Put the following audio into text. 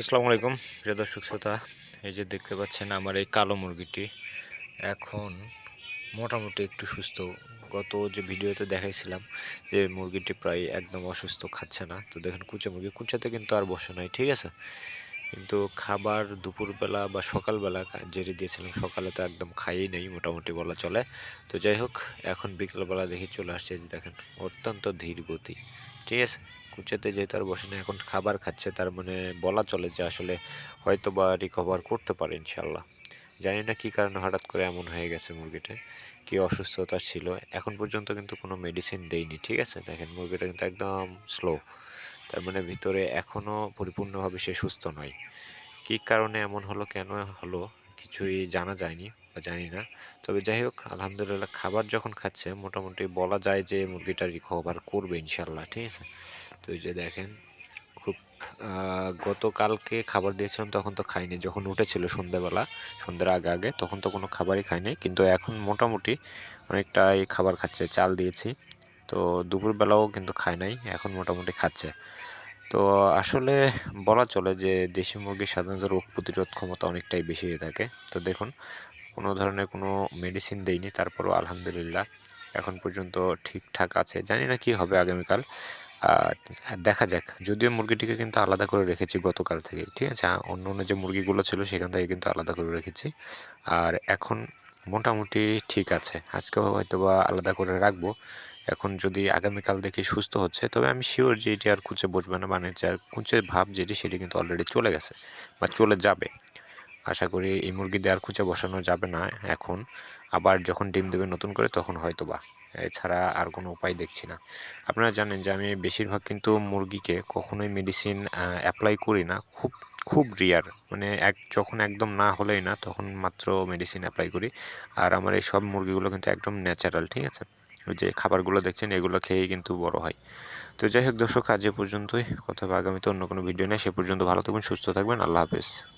আসসালামু আলাইকুম। প্রিয় দর্শক শ্রোতা, এই যে দেখতে পাচ্ছেন আমার এই কালো মুরগিটি, এখন মোটামুটি একটু সুস্থ। গত যে ভিডিওতে দেখাইছিলাম যে মুরগিটি প্রায় একদম অসুস্থ, খাচ্ছে না। তো দেখেন কুচা মুরগি, কুচাতে কিন্তু আর বসে নাই, ঠিক আছে? কিন্তু খাবার দুপুরবেলা বা সকালবেলা যেটি দিয়েছিলাম, সকালে তো একদম খাইয়েই নেই, মোটামুটি বলা চলে। তো যাই হোক, এখন বিকেলবেলা দেখি চলে আসছে দেখেন, অত্যন্ত ধীর গতি, ঠিক আছে? কুচাতে যেহেতু আর বসে না, এখন খাবার খাচ্ছে, তার মানে বলা চলে যে আসলে হয়তো বা রিকভার করতে পারে ইনশাল্লাহ জানি না কী কারণে হঠাৎ করে এমন হয়ে গেছে মুরগিটা, কি অসুস্থতা ছিল। এখন পর্যন্ত কিন্তু কোনো মেডিসিন দেয়নি ঠিক আছে? দেখেন মুরগিটা কিন্তু একদম স্লো তার মানে ভিতরে এখনও পরিপূর্ণভাবে সে সুস্থ নয়। কী কারণে এমন হলো, কেন হলো, কিছুই জানা যায়নি। জানি না। তবে যাই হোক, আলহামদুলিল্লাহ খাবার যখন খাচ্ছে, মোটামুটি বলা যায় যে মুরগিটা রিকভার করবে ইনশাল্লাহ ঠিক আছে? তো এই যে দেখেন, খুব গতকালকে খাবার দিয়েছিলাম, তখন তো খাইনি। যখন উঠেছিল সন্ধ্যাবেলা, সন্ধ্যার আগে আগে, তখন তো কোনো খাবারই খাইনি। কিন্তু এখন মোটামুটি অনেকটাই খাবার খাচ্ছে, চাল দিয়েছি। তো দুপুরবেলাও কিন্তু খায় নাই, এখন মোটামুটি খাচ্ছে। তো আসলে বলা চলে যে দেশি মুরগির সাধারণত রোগ প্রতিরোধ ক্ষমতা অনেকটাই বেশি হয়ে থাকে। তো দেখুন কোনো ধরনের কোনো মেডিসিন দেইনি, তারপরও আলহামদুলিল্লাহ এখন পর্যন্ত ঠিকঠাক আছে। জানি না কি হবে আগামীকাল। দেখা যাক। যদিও মুরগিটিকে কিন্তু আলাদা করে রেখেছি গতকাল থেকে, ঠিক আছে? অন্য অন্য যে মুরগিগুলো ছিল সেখান থেকে কিন্তু আলাদা করে রেখেছি। আর এখন মোটামুটি ঠিক আছে। আজকেও হয়তো বা আলাদা করে রাখব। এখন যদি আগামীকাল দেখি সুস্থ হচ্ছে, তবে আমি শিওর যে এটি আর কুচে বসবে না। মানে যে আর কুচে ভাব যেটি, সেটি কিন্তু অলরেডি চলে গেছে বা চলে যাবে। আশা করি এই মুরগি আর কুচে বসানো যাবে না এখন। আবার যখন ডিম দেবে নতুন করে, তখন হয়তো বা এছাড়া আর কোনো উপায় দেখছি না। আপনারা জানেন যে আমি বেশিরভাগ কিন্তু মুরগিকে কখনোই মেডিসিন অ্যাপ্লাই করি না। খুব খুব রিয়ার মানে এক, যখন একদম না হলেই না, তখন মাত্র মেডিসিন অ্যাপ্লাই করি। আর আমার এই সব মুরগিগুলো কিন্তু একদম ন্যাচারাল ঠিক আছে? ওই যে খাবারগুলো দেখছেন, এগুলো খেয়েই কিন্তু বড় হয়। তো যাই হোক দর্শক, আজ এ পর্যন্তই। কথা হবে আগামীতে অন্য কোনো ভিডিও নেই সে পর্যন্ত ভালো থাকবেন সুস্থ থাকবেন। আল্লাহ হাফেজ।